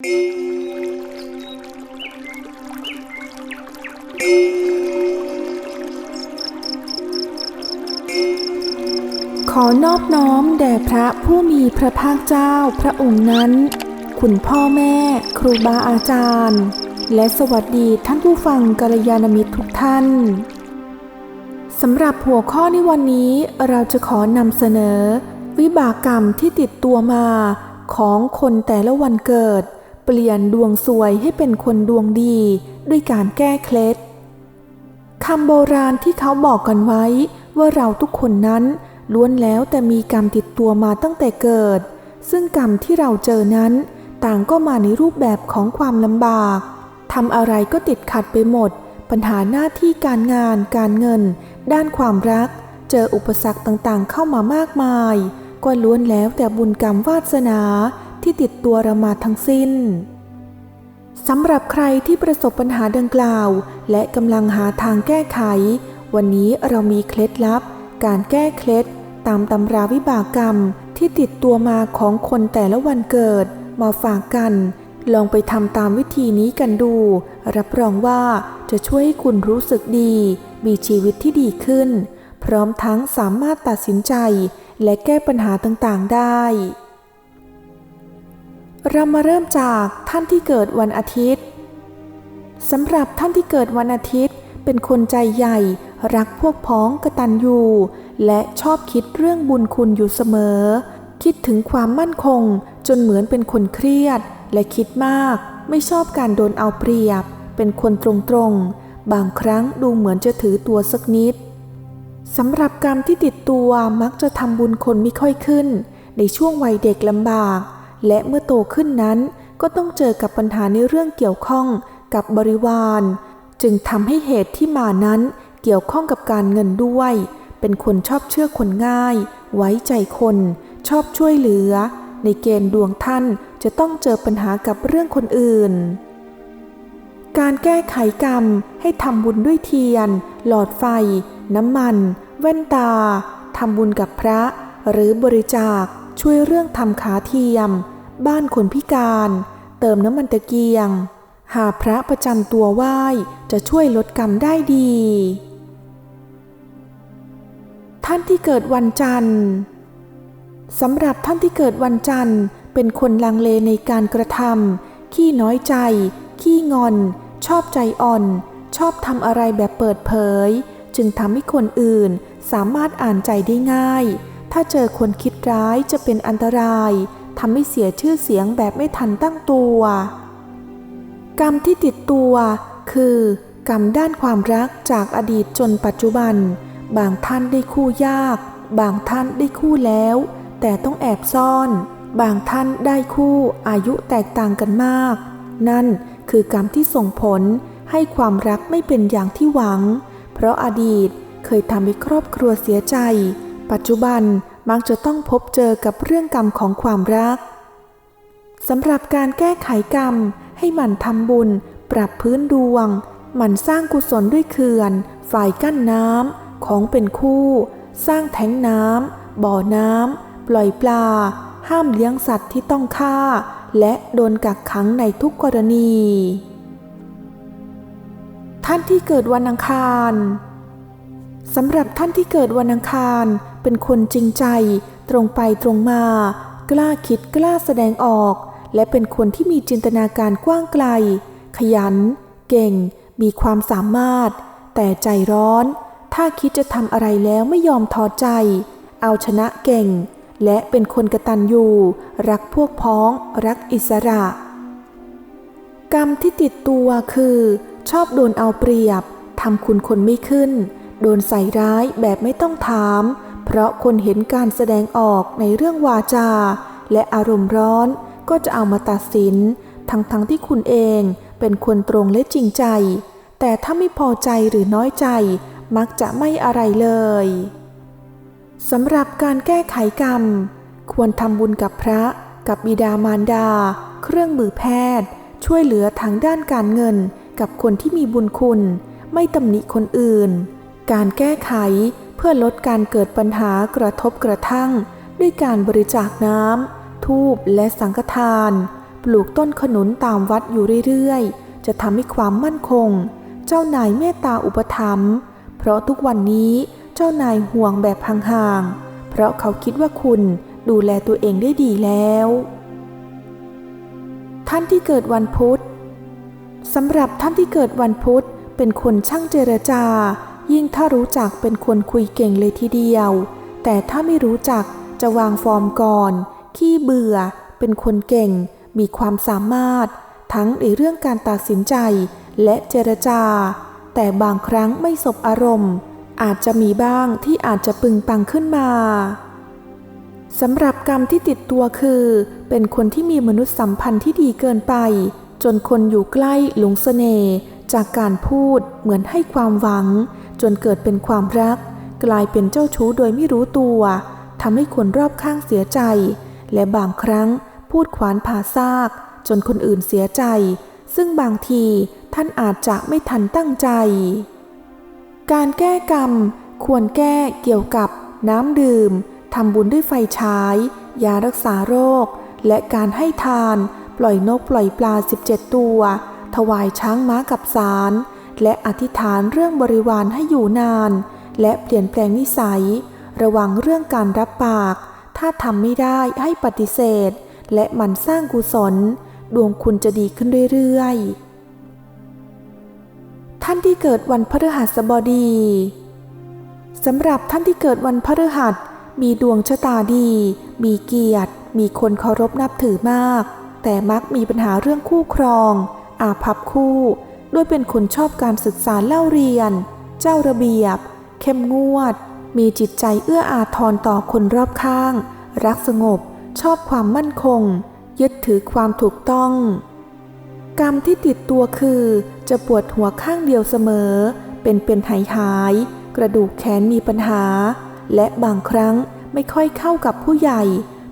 ขอนอบน้อมแด่พระผู้มีพระภาคเจ้าพระองค์นั้น คุณพ่อแม่ครูบาอาจารย์ และสวัสดีท่านผู้ฟังกัลยาณมิตรทุกท่านสำหรับหัวข้อในวันนี้เราจะขอนำเสนอ วิบากกรรมที่ติดตัวมาของคนแต่ละวันเกิด เปลี่ยนดวงสวยให้เป็นคนดวงดีด้วยการแก้เคล็ดคำโบราณที่เขาบอกกันไว้ว่าเราทุกคนนั้นล้วนแล้วแต่มีกรรมติดตัวมาตั้งแต่เกิด ซึ่งกรรมที่เราเจอนั้น ต่างก็มาในรูปแบบของความลำบากทำอะไรก็ติดขัดไปหมด ปัญหาหน้าที่การงาน การเงิน ด้านความรัก เจออุปสรรคต่างๆ เข้ามามากมาย ก็ล้วนแล้วแต่บุญกรรมวาสนา ที่ติดตัวเรามาทั้งสิ้นสำหรับใครที่ประสบปัญหาดังกล่าว และกำลังหาทางแก้ไข วันนี้เรามีเคล็ดลับ การแก้เคล็ด ตามตำราวิบากกรรมที่ติดตัวมาของคนแต่ละวันเกิด มาฝากกัน ลองไปทำตามวิธีนี้กันดู รับรองว่าจะช่วยให้คุณรู้สึกดี มีชีวิตที่ดีขึ้น พร้อมทั้งสามารถตัดสินใจ และแก้ปัญหาต่างๆได้ เรามาเริ่มจากท่านที่เกิดวันอาทิตย์สำหรับท่านที่เกิดวันอาทิตย์ เป็นคนใจใหญ่ รักพวกพ้องกระตัญญูและชอบคิดเรื่องบุญคุณอยู่เสมอ คิดถึงความมั่นคง จนเหมือนเป็นคนเครียด และคิดมาก ไม่ชอบการโดนเอาเปรียบ เป็นคนตรงๆ บางครั้งดูเหมือนจะถือตัวสักนิดสำหรับกรรมที่ติดตัวมักจะทำบุญคนไม่ค่อยขึ้น ในช่วงวัยเด็กลำบาก และเมื่อโตขึ้นนั้นก็ต้องเจอกับปัญหาในเรื่องเกี่ยวข้องกับบริวาร จึงทำให้เหตุที่มานั้นเกี่ยวข้องกับการเงินด้วย เป็นคนชอบเชื่อคนง่าย ไว้ใจคน ชอบช่วยเหลือ ในเกณฑ์ดวงท่านจะต้องเจอปัญหากับเรื่องคนอื่น การแก้ไขกรรมให้ทำบุญด้วยเทียน หลอดไฟ น้ำมัน แว่นตาทำบุญกับพระ หรือบริจาค ช่วยเรื่องทำขาเทียม บ้านคนพิการ เติมน้ำมันตะเกียง หาพระประจำตัวไหว้จะช่วยลดกรรมได้ดี ท่านที่เกิดวันจันทร์สำหรับท่านที่เกิดวันจันทร์ เป็นคนลังเลในการกระทำขี้น้อยใจ ขี้งอน ชอบใจอ่อน ชอบทำอะไรแบบเปิดเผย จึงทำให้คนอื่นสามารถอ่านใจได้ง่าย ถ้าเจอคนคิดร้ายจะเป็นอันตรายทำให้เสียชื่อเสียงแบบไม่ทันตั้งตัว กรรมที่ติดตัว คือ กรรมด้านความรักจากอดีตจนปัจจุบัน บางท่านได้คู่ยาก บางท่านได้คู่แล้ว แต่ต้องแอบซ่อน บางท่านได้คู่อายุแตกต่างกันมาก นั่นคือกรรมที่ส่งผลให้ความรักไม่เป็นอย่างที่หวัง เพราะอดีตเคยทำให้ครอบครัวเสียใจ ปัจจุบันมักจะต้องพบเจอกับเรื่องกรรมของความรักสำหรับการแก้ไขกรรม ให้หมั่นทำบุญ ปรับพื้นดวง หมั่นสร้างกุศลด้วยเขื่อน ฝ่ายกั้นน้ำของเป็นคู่ สร้างแทงน้ำบ่อน้ำปล่อยปลา ห้ามเลี้ยงสัตว์ที่ต้องฆ่า และโดนกักขังในทุกกรณี ท่านที่เกิดวันอังคารสำหรับท่านที่เกิดวันอังคาร เป็นคนจริงใจ ตรงไปตรงมา กล้าคิดกล้าแสดงออก และเป็นคนที่มีจินตนาการกว้างไกล ขยัน เก่ง มีความสามารถ แต่ใจร้อน ถ้าคิดจะทำอะไรแล้วไม่ยอมท้อใจ เอาชนะเก่ง และเป็นคนกระตันยูรักพวกพ้อง รักอิสระ กรรมที่ติดตัวคือ ชอบโดนเอาเปรียบทำคุณคนไม่ขึ้น โดนใส่ร้ายแบบไม่ต้องถาม เพราะคนเห็นการแสดงออกในเรื่องวาจา และอารมณ์ร้อนก็จะเอามาตัดสิน ทั้งๆทที่คุณเองเป็นคนตรงและจริงใจ แต่ถ้าไม่พอใจหรือน้อยใจ มักจะไม่อะไรเลยสำหรับการแก้ไขกรรม ควรทำบุญกับพระ กับบิดามารดา เครื่องมือแพทย์ ช่วยเหลือทางด้านการเงิน กับคนที่มีบุญคุณ ไม่ตำหนิคนอื่น การแก้ไข เพื่อลดการเกิดปัญหากระทบกระทั่ง ด้วยการบริจาคน้ำทูบและสังฆทาน ปลูกต้นขนุนตามวัดอยู่เรื่อยๆ จะทำให้ความมั่นคง เจ้านายเมตตาอุปถัมภ์เพราะทุกวันนี้เจ้านายห่วงแบบห่างๆเพราะเขาคิดว่าคุณดูแลตัวเองได้ดีแล้ว ท่านที่เกิดวันพุธสำหรับท่านที่เกิดวันพุธเป็นคนช่างเจรจา ยิ่งถ้ารู้จักเป็นคนคุยเก่งเลยทีเดียว แต่ถ้าไม่รู้จักจะวางฟอร์มก่อน ขี้เบื่อ เป็นคนเก่ง มีความสามารถ ทั้งในเรื่องการตัดสินใจและเจรจา แต่บางครั้งไม่สบอารมณ์ อาจจะมีบ้างที่อาจจะปึงปังขึ้นมาสำหรับกรรมที่ติดตัวคือ เป็นคนที่มีมนุษยสัมพันธ์ที่ดีเกินไป จนคนอยู่ใกล้หลงเสน่ห์จากการพูดเหมือนให้ความหวัง จนเกิดเป็นความรัก กลายเป็นเจ้าชู้โดยไม่รู้ตัวทำให้คนรอบข้างเสียใจ และบางครั้งพูดขวานผ่าซาก จนคนอื่นเสียใจ ซึ่งบางทีท่านอาจจะไม่ทันตั้งใจ การแก้กรรม ควรแก้เกี่ยวกับน้ำดื่มทำบุญด้วยไฟฉาย ยารักษาโรค และการให้ทาน ปล่อยนกปล่อยปลา 17 ตัว ถวายช้างม้ากับสาร และอธิษฐานเรื่องบริวารให้อยู่นาน และเปลี่ยนแปลงนิสัย ระวังเรื่องการรับปาก ถ้าทำไม่ได้ให้ปฏิเสธ และมันสร้างกุศล ดวงคุณจะดีขึ้นเรื่อยๆ ท่านที่เกิดวันพฤหัสบดีสำหรับท่านที่เกิดวันพฤหัส มีดวงชะตาดี มีเกียรติ มีคนเคารพนับถือมาก แต่มักมีปัญหาเรื่องคู่ครอง อาภัพคู่ ด้วยเป็นคนชอบการศึกษาเล่าเรียน เจ้าระเบียบ เข้มงวด มีจิตใจเอื้ออาทรต่อคนรอบข้าง รักสงบ ชอบความมั่นคง ยึดถือความถูกต้อง กรรมที่ติดตัวคือ จะปวดหัวข้างเดียวเสมอ เป็นเป็นหายหาย กระดูกแขนมีปัญหา และบางครั้งไม่ค่อยเข้ากับผู้ใหญ่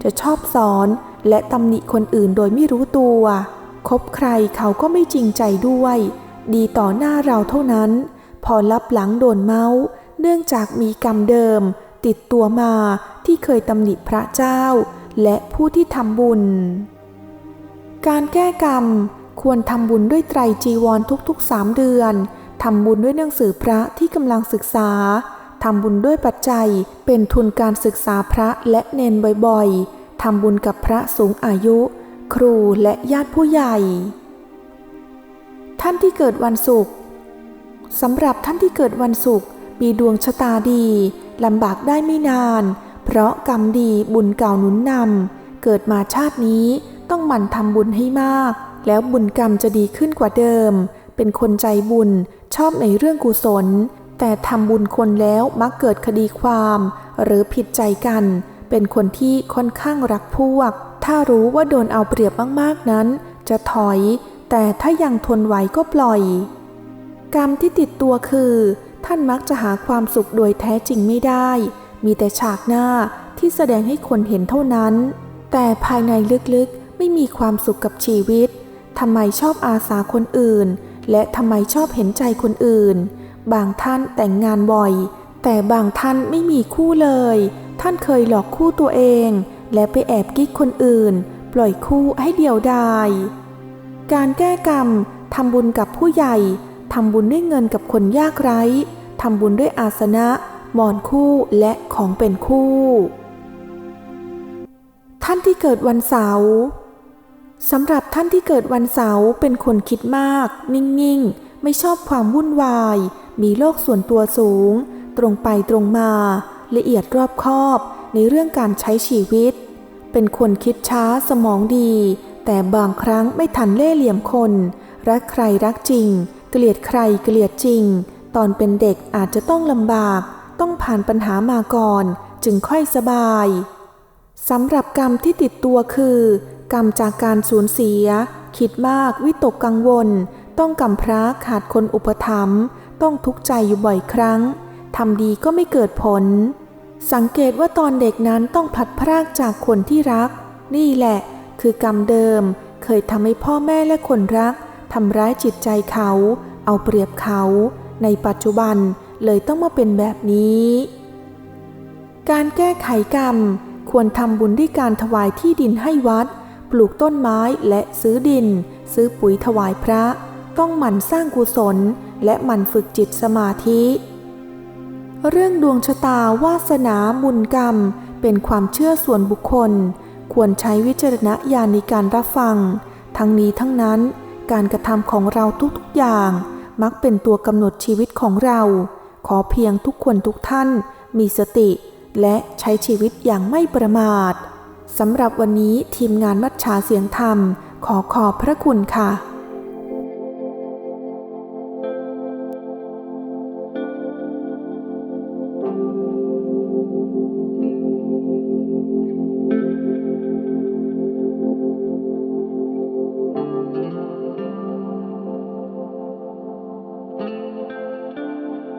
จะชอบสอนและตำหนิคนอื่นโดยไม่รู้ตัว คบใครเขาก็ไม่จริงใจด้วย ดีต่อหน้าเราเท่านั้น พอรับหลังโดนเมาส์ เนื่องจากมีกรรมเดิม ติดตัวมาที่เคยตำหนิพระเจ้า และผู้ที่ทำบุญ การแก้กรรมควรทำบุญด้วยไตรจีวรทุกๆสามเดือน ทำบุญด้วยหนังสือพระที่กำลังศึกษา ทำบุญด้วยปัจจัยเป็นทุนการศึกษาพระและเนนบ่อยๆ ทำบุญกับพระสูงอายุ ครูและญาติผู้ใหญ่ ท่านที่เกิดวันศุกร์สำหรับท่านที่เกิดวันศุกร์มีดวงชะตาดีลำบากได้ไม่นาน เพราะกรรมดีบุญเก่าหนุนนำเกิดมาชาตินี้ต้องหมั่นทำบุญให้มาก แล้วบุญกรรมจะดีขึ้นกว่าเดิม เป็นคนใจบุญชอบในเรื่องกุศล แต่ทำบุญคนแล้วมักเกิดคดีความ หรือผิดใจกัน เป็นคนที่ค่อนข้างรักพวก ถ้ารู้ว่าโดนเอาเปรียบมากๆนั้น จะถอย แต่ถ้ายังทนไหวก็ปล่อย กรรมที่ติดตัวคือ ท่านมักจะหาความสุขโดยแท้จริงไม่ได้ มีแต่ฉากหน้าที่แสดงให้คนเห็นเท่านั้น แต่ภายในลึกๆไม่มีความสุขกับชีวิตทำไมชอบอาสาคนอื่น และทำไมชอบเห็นใจคนอื่น บางท่านแต่งงานบ่อย แต่บางท่านไม่มีคู่เลย ท่านเคยหลอกคู่ตัวเอง และไปแอบกิ๊กคนอื่น ปล่อยคู่ให้เดียวดาย การแก้กรรมทำบุญกับผู้ใหญ่ทำบุญด้วยเงินกับคนยากไร้ทำบุญด้วยอาสนะหมอนคู่และของเป็นคู่ ท่านที่เกิดวันเสาร์สำหรับท่านที่เกิดวันเสาร์เป็นคนคิดมาก นิ่ง ๆ ไม่ชอบความวุ่นวาย มีโลกส่วนตัวสูง ตรงไปตรงมา ละเอียดรอบคอบในเรื่องการใช้ชีวิต เป็นคนคิดช้าสมองดี แต่บางครั้งไม่ทันเล่เหลี่ยมคน รักใครรักจริง เกลียดใครเกลียดจริง ตอนเป็นเด็กอาจจะต้องลำบาก ต้องผ่านปัญหามาก่อน จึงค่อยสบายสำหรับกรรมที่ติดตัวคือ กรรมจากการสูญเสีย คิดมากวิตกกังวล ต้องกำพร้าขาดคนอุปถัมภ์ต้องทุกข์ใจอยู่บ่อยครั้งทำดีก็ไม่เกิดผล สังเกตว่าตอนเด็กนั้นต้องผัดพรากจากคนที่รัก นี่แหละ คือกรรมเดิมเคยทำให้พ่อแม่และคนรักทำร้ายจิตใจเขา เอาเปรียบเขา ในปัจจุบันเลยต้องมาเป็นแบบนี้ การแก้ไขกรรม ควรทำบุญด้วยการถวายที่ดินให้วัด ปลูกต้นไม้และซื้อดิน ซื้อปุ๋ยถวายพระ ต้องหมั่นสร้างกุศล และหมั่นฝึกจิตสมาธิ เรื่องดวงชะตาวาสนาบุญกรรม เป็นความเชื่อส่วนบุคคล ควรใช้วิจารณญาณในการรับฟัง ทั้งนี้ทั้งนั้น การกระทำของเราทุกๆอย่าง มักเป็นตัวกำหนดชีวิตของเรา ขอเพียงทุกคนทุกท่าน มีสติ และใช้ชีวิตอย่างไม่ประมาทสำหรับวันนี้ทีมงานมัชชาเสียงธรรม ขอขอบพระคุณค่ะ